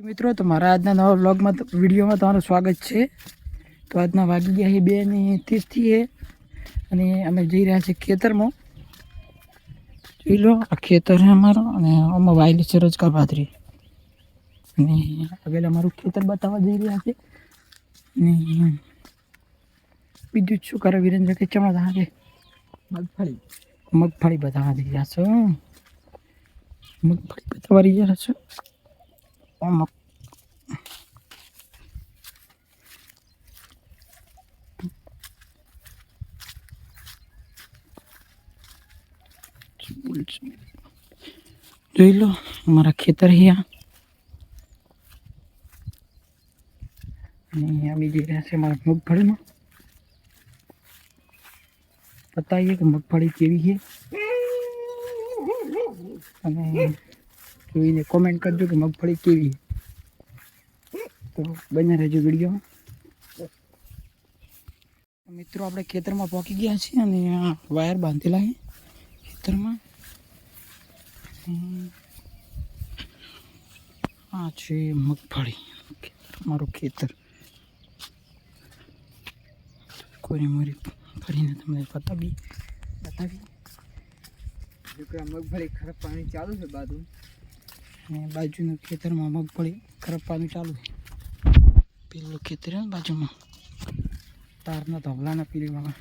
મિત્રો, તો મારા આજના નવા બ્લોગમાં વિડીયોમાં તમારું સ્વાગત છે. તો આજના વાગી ગયા છે બે ને ત્રીસથી એ. અને અમે જઈ રહ્યા છીએ ખેતરમાં. જોઈ લો, આ ખેતર છે અમારો અને આમાં વાયેલી છે રજકા પાથરી. અને આગળ અમારું ખેતર બતાવવા જઈ રહ્યા છે અને બીજું શું કરે વિરેન્દ્ર કે થા છે મગફળી. મગફળી બતાવવા જઈ રહ્યા છો. મગફળી બતાવવા રહ્યા છો. આમાં જોઈ લો, અમારા ખેતર અહીંયા અમે જઈ રહ્યા છે મારા મગફળીમાં. બતાવીએ કે મગફળી કેવી છે. અને જોઈને કોમેન્ટ કરજો કે મગફળી કેવી તો બને રહેજો વિડીયોમાં મિત્રો, આપણે ખેતરમાં પહોંચી ગયા છીએ અને આ વાયર બાંધેલા છે ખેતરમાં. આ છે મગફળી, મારું ખેતર. કોરી મોરી ફરીને તમને બતાવી બતાવી. મગફળી ખરાબ પાણી ચાલુ છે બાજુ અને બાજુનું ખેતરમાં મગફળી ખરપવાનું ચાલુ છે પેલું ખેતર બાજુમાં તારના ધોબલાના પીલીમાં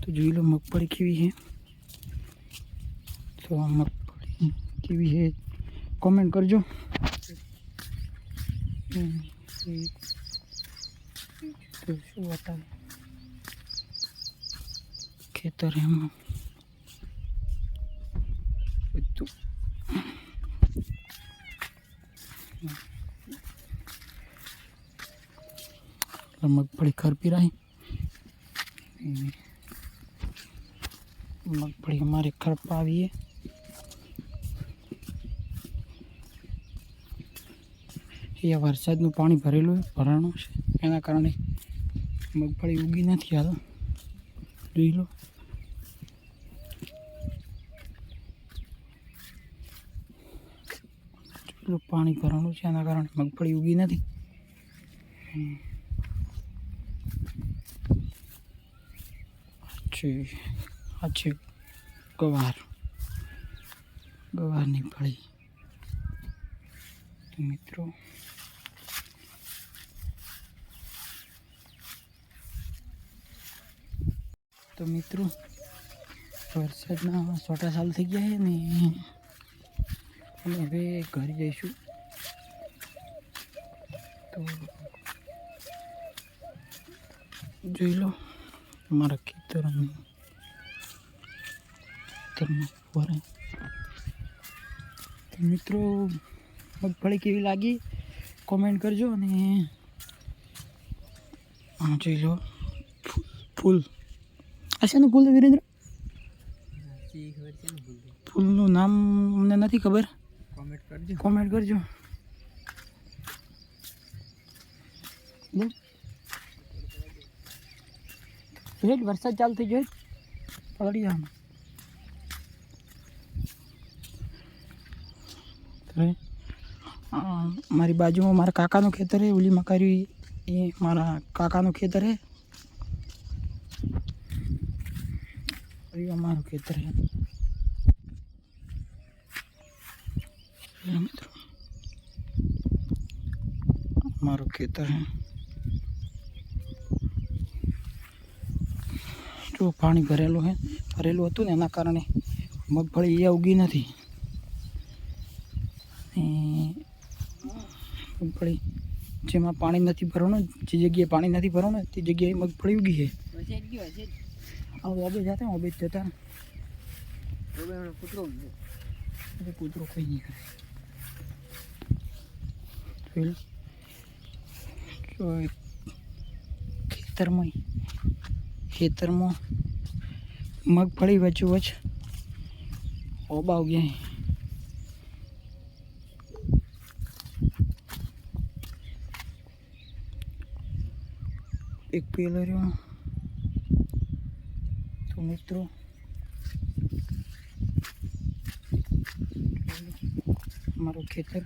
તો જોઈ લો મગફળી કેવી છે તો આ મગફળી કેવી છે કોમેન્ટ કરજો તો શું બતાવે ખેતર એમાં બધું મગફળી ખરપી રહી મગફળી અમારે ખરપા આવીએ એ વરસાદનું પાણી ભરેલું ભરાણું છે એના કારણે મગફળી ઉગી નથી હાલ જોઈ લો એટલું પાણી ભરવાનું છે એના કારણે મગફળી ઉગી નથી. આ છે ગવાર. ગવારની ફળી મિત્રો તો મિત્રો, વરસાદના છોટા સાલ થઈ ગયા છે ને અને હવે ઘરે જઈશું. તો જોઈ લો, મારા ખેતર અને ખેતરમાં મિત્રો મગફળી કેવી લાગી? કોમેન્ટ કરજો અને જોઈ લો ફૂલ આ શેનું ફૂલ વિરેન્દ્ર. ફૂલનું? નામ અમને નથી ખબર. કોમેન્ટ કરજો. કોમેન્ટ કરજો. રેડ વરસાદ ચાલુ થઈ ગયો પલળી જવાનું મારી બાજુમાં મારા કાકાનું ખેતર છે ઓલી મકારી એ મારા કાકાનું ખેતર છે અહીં અમારું ખેતર મિત્રો મારું ખેતર જો પાણી ભરેલું છે ભરેલું હતું ને એના કારણે મગફળી એ ઉગી નથી. મગફળી જેમાં પાણી નથી ભરવાનું, જે જગ્યાએ પાણી નથી ભરવાનું, તે જગ્યાએ મગફળી ઉગી છે આ ઓબે જતા ઓબે જતા હમણાં કૂતરો. એટલે કૂતરો કોઈ નહીં કરે જોઈ લો. જો એ ખેતરમાં ખેતરમાં મગફળી વચ્ચો. વચ ઓબા ઉગ્યા એક પેલો રહ્યો. તો મિત્રો મારું ખેતર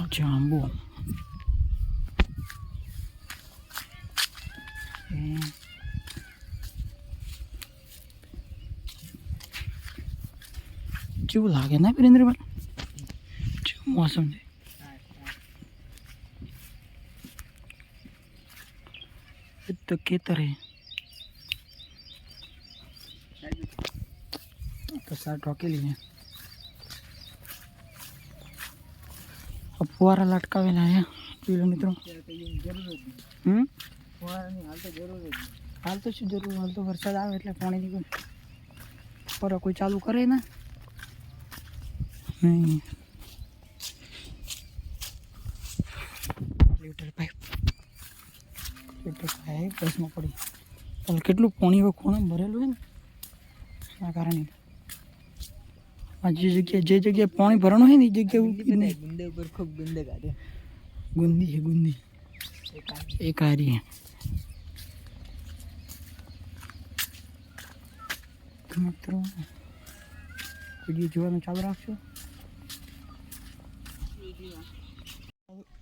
અચ્છા આંબો હમ. કેવું લાગે ના વિરેન્દ્રભાઈ કેવું મોસમ છે તો ખેતર હે તો સાર ઢોકેલી છે આ ફુવારા લટકાવેલા પીલો જોઈ લો મિત્રો હમ હાલ તો શું જરૂર હાલ તો વરસાદ આવે એટલે પાણીની કોઈ પર કોઈ ચાલુ કરે ને નહીં લીટર પાઇપ બસમાં પડી. ચાલ કેટલું પાણી હવે ખૂણે ભરેલું હોય ને? એના કારણે. આ જે જગ્યાએ જે જગ્યાએ પાણી ભરવાનું હોય ને એ જગ્યાએ ગુંદે ઉપર ખૂબ ગુંદે કાઢે ગુંદી છે ગુંદી. એ કારી મિત્રો વીડિયો જોવાનું ચાલુ રાખજો.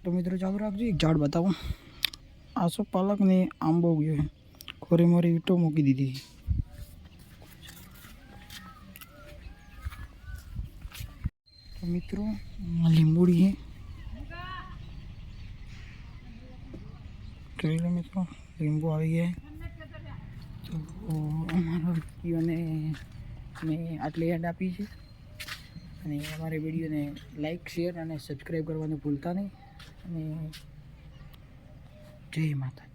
તો મિત્રો ચાલુ રાખજો. એક ઝાડ બતાવો. આસો પાલક ને આંબો ગયો ખોરી મોરી ઈંટો મૂકી દીધી તો મિત્રો લીંબુડી છે જોઈ લો મિત્રો, લીંબુ આવી ગયા તો અમારા વિડીયોને મેં આટલી એડ આપી છે. અને અમારી વિડીયોને લાઈક, શેર અને સબસ્ક્રાઈબ કરવાનું ભૂલતા નહીં. અને જય માતા